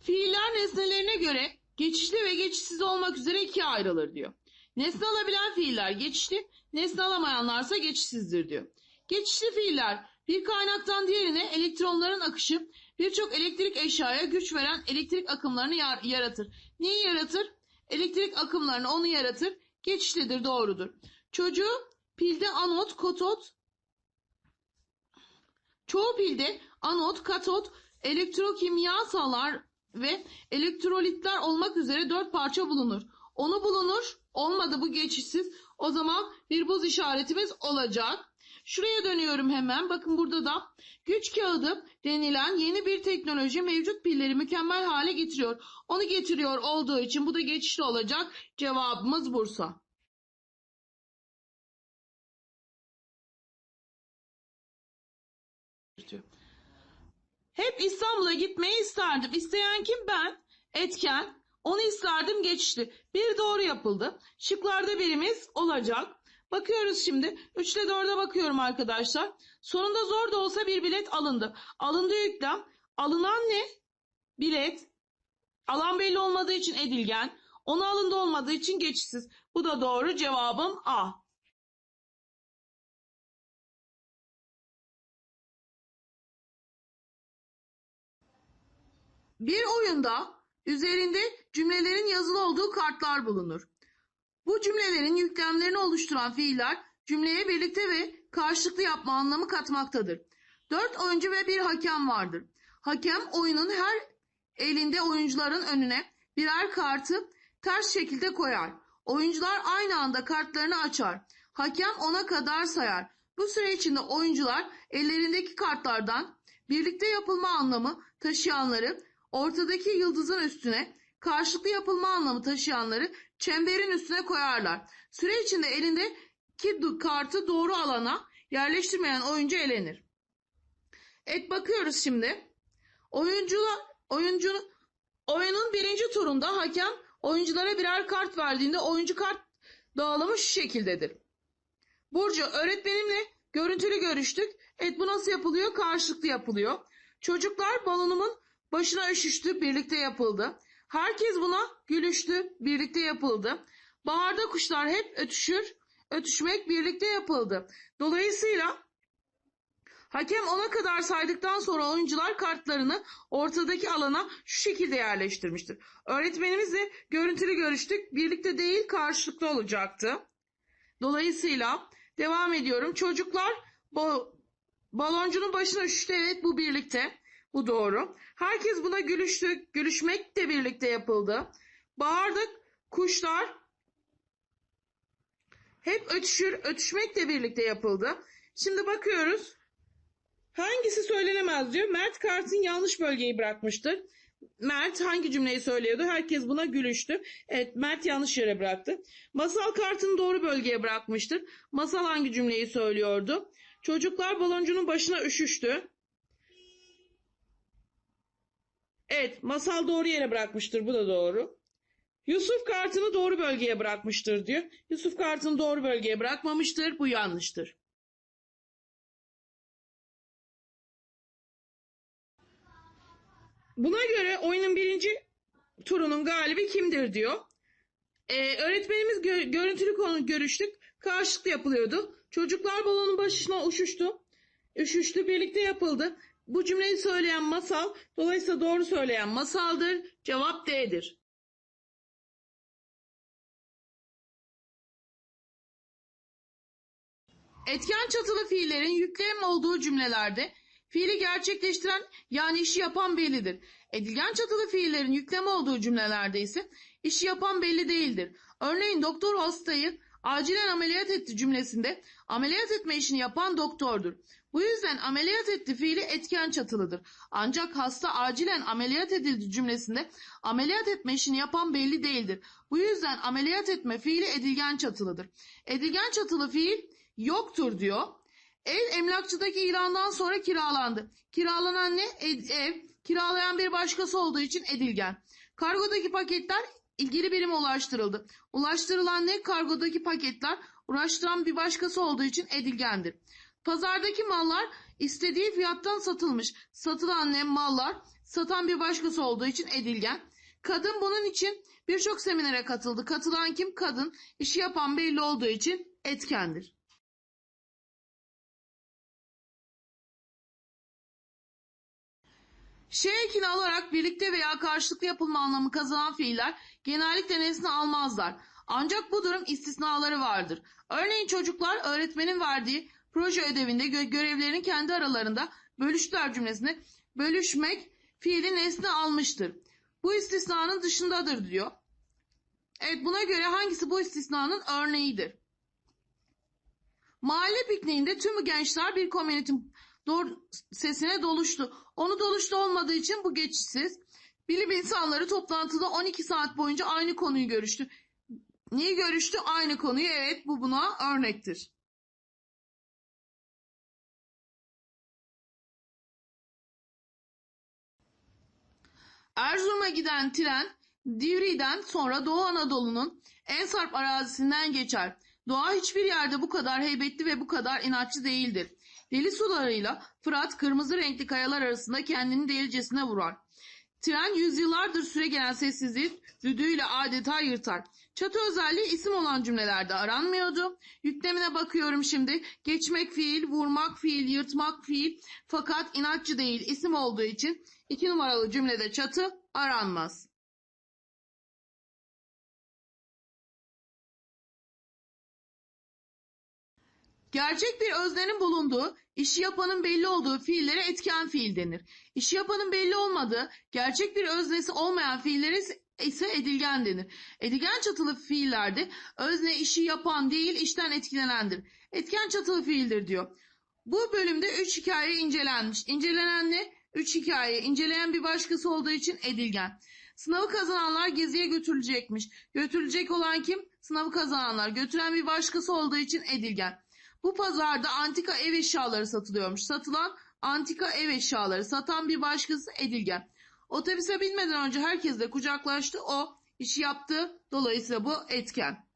Fiiller nesnelerine göre geçişli ve geçişsiz olmak üzere ikiye ayrılır diyor. Nesne alabilen fiiller geçişli, nesne alamayanlarsa geçişsizdir diyor. Geçişli fiiller bir kaynaktan diğerine elektronların akışı birçok elektrik eşyaya güç veren elektrik akımlarını yar- yaratır. Neyi yaratır? Elektrik akımlarını onu yaratır. Geçişlidir, doğrudur. Çocuğu pilde anot, katot, çoğu pilde anot, katot, elektrokimyasallar ve elektrolitler olmak üzere dört parça bulunur. Onu bulunur, olmadı bu geçişsiz. O zaman bir buz işaretimiz olacak. Şuraya dönüyorum hemen. Bakın burada da güç kağıdı denilen yeni bir teknoloji mevcut pilleri mükemmel hale getiriyor. Onu getiriyor olduğu için bu da geçişli olacak. Cevabımız Bursa. Hep İstanbul'a gitmeyi isterdim. İsteyen kim? Ben. Etken. Onu isterdim geçişli. Bir doğru yapıldı. Şıklarda birimiz olacak. Bakıyoruz şimdi. 3 ile 4'e bakıyorum arkadaşlar. Sonunda zor da olsa bir bilet alındı. Alındı yüklem. Alınan ne? Bilet. Alan belli olmadığı için edilgen. Onu alındı olmadığı için geçişsiz. Bu da doğru. Cevabım A. Bir oyunda üzerinde cümlelerin yazılı olduğu kartlar bulunur. Bu cümlelerin yüklemlerini oluşturan fiiller cümleye birlikte ve karşılıklı yapma anlamı katmaktadır. Dört oyuncu ve bir hakem vardır. Hakem oyunun her elinde oyuncuların önüne birer kartı ters şekilde koyar. Oyuncular aynı anda kartlarını açar. Hakem ona kadar sayar. Bu süre içinde oyuncular ellerindeki kartlardan birlikte yapılma anlamı taşıyanları ortadaki yıldızın üstüne, karşılıklı yapılma anlamı taşıyanları çemberin üstüne koyarlar. Süre içinde elindeki kartı doğru alana yerleştirmeyen oyuncu elenir. Evet bakıyoruz şimdi. Oyuncular oyuncunun oyunun birinci turunda hakem oyunculara birer kart verdiğinde oyuncu kart dağılımı şu şekildedir. Burcu öğretmenimle görüntülü görüştük. Evet bu nasıl yapılıyor? Karşılıklı yapılıyor. Çocuklar balonumun başına üşüştü, birlikte yapıldı. Herkes buna gülüştü, birlikte yapıldı. Baharda kuşlar hep ötüşür, ötüşmek birlikte yapıldı. Dolayısıyla hakem ona kadar saydıktan sonra oyuncular kartlarını ortadaki alana şu şekilde yerleştirmiştir. Öğretmenimizle görüntülü görüştük, birlikte değil karşılıklı olacaktı. Dolayısıyla devam ediyorum. Çocuklar bo- baloncunun başına üşüştü. Evet bu birlikte. Bu doğru. Herkes buna gülüştü. Gülüşmek de birlikte yapıldı. Baharda kuşlar hep ötüşür. Ötüşmek de birlikte yapıldı. Şimdi bakıyoruz. Hangisi söylenemez diyor. Mert Kart'ın yanlış bölgeyi bırakmıştır. Mert hangi cümleyi söylüyordu? Herkes buna gülüştü. Evet Mert yanlış yere bıraktı. Masal kartını doğru bölgeye bırakmıştır. Masal hangi cümleyi söylüyordu? Çocuklar baloncunun başına üşüştü. Evet masal doğru yere bırakmıştır. Bu da doğru. Yusuf kartını doğru bölgeye bırakmıştır diyor. Yusuf kartını doğru bölgeye bırakmamıştır. Bu yanlıştır. Buna göre oyunun birinci turunun galibi kimdir diyor. Ee, öğretmenimiz gö- görüntülü konu görüştük. Karşılıklı yapılıyordu. Çocuklar balonun başına uçuştu. Üşüştü birlikte yapıldı. Bu cümleyi söyleyen masal, dolayısıyla doğru söyleyen masaldır. Cevap D'dir. Etken çatılı fiillerin yüklem olduğu cümlelerde fiili gerçekleştiren yani işi yapan bellidir. Edilgen çatılı fiillerin yüklem olduğu cümlelerde ise işi yapan belli değildir. Örneğin doktor hastayı acilen ameliyat etti cümlesinde ameliyat etme işini yapan doktordur. Bu yüzden ameliyat etti fiili etken çatılıdır. Ancak hasta acilen ameliyat edildi cümlesinde ameliyat etme işini yapan belli değildir. Bu yüzden ameliyat etme fiili edilgen çatılıdır. Edilgen çatılı fiil yoktur diyor. Ev emlakçıdaki ilandan sonra kiralandı. Kiralanan ne? Ed- ev. Kiralayan bir başkası olduğu için edilgen. Kargodaki paketler ilgili birime ulaştırıldı. Ulaştırılan ne? Kargodaki paketler uğraştıran bir başkası olduğu için edilgendir. Pazardaki mallar istediği fiyattan satılmış. Satılan ne mallar satan bir başkası olduğu için edilgen. Kadın bunun için birçok seminere katıldı. Katılan kim? Kadın. İşi yapan belli olduğu için etkendir. Şey ekini alarak birlikte veya karşılıklı yapılma anlamı kazanan fiiller genellikle nesne almazlar. Ancak bu durum istisnaları vardır. Örneğin çocuklar öğretmenin verdiği proje ödevinde gö- görevlerini kendi aralarında bölüştüler cümlesinde bölüşmek fiili nesne almıştır. Bu istisnanın dışındadır diyor. Evet buna göre hangisi bu istisnanın örneğidir? Mahalle pikniğinde tüm gençler bir komünitin sesine doluştu. Onu doluştu olmadığı için bu geçişsiz. Bilim insanları toplantıda 12 saat boyunca aynı konuyu görüştü. Neyi görüştü? Aynı konuyu. Evet bu buna örnektir. Erzurum'a giden tren Divri'den sonra Doğu Anadolu'nun en sarp arazisinden geçer. Doğa hiçbir yerde bu kadar heybetli ve bu kadar inatçı değildir. Deli sularıyla Fırat kırmızı renkli kayalar arasında kendini delicesine vurar. Tren yüzyıllardır süre gelen sessizliği düdüğüyle adeta yırtar. Çatı özelliği isim olan cümlelerde aranmıyordu. Yüklemine bakıyorum şimdi. Geçmek fiil, vurmak fiil, yırtmak fiil. Fakat inatçı değil isim olduğu için iki numaralı cümlede çatı aranmaz. Gerçek bir öznenin bulunduğu, işi yapanın belli olduğu fiillere etken fiil denir. İşi yapanın belli olmadığı, gerçek bir öznesi olmayan fiillere ise- edilgen denir. Edilgen çatılı fiillerde özne işi yapan değil işten etkilenendir. Etken çatılı fiildir diyor. Bu bölümde üç hikaye incelenmiş. İncelenen ne? Üç hikaye. İnceleyen bir başkası olduğu için edilgen. Sınavı kazananlar geziye götürülecekmiş. Götürülecek olan kim? Sınavı kazananlar. Götüren bir başkası olduğu için edilgen. Bu pazarda antika ev eşyaları satılıyormuş. Satılan antika ev eşyaları. Satan bir başkası edilgen. Otobüse binmeden önce herkesle kucaklaştı. O işi yaptı. Dolayısıyla bu etken.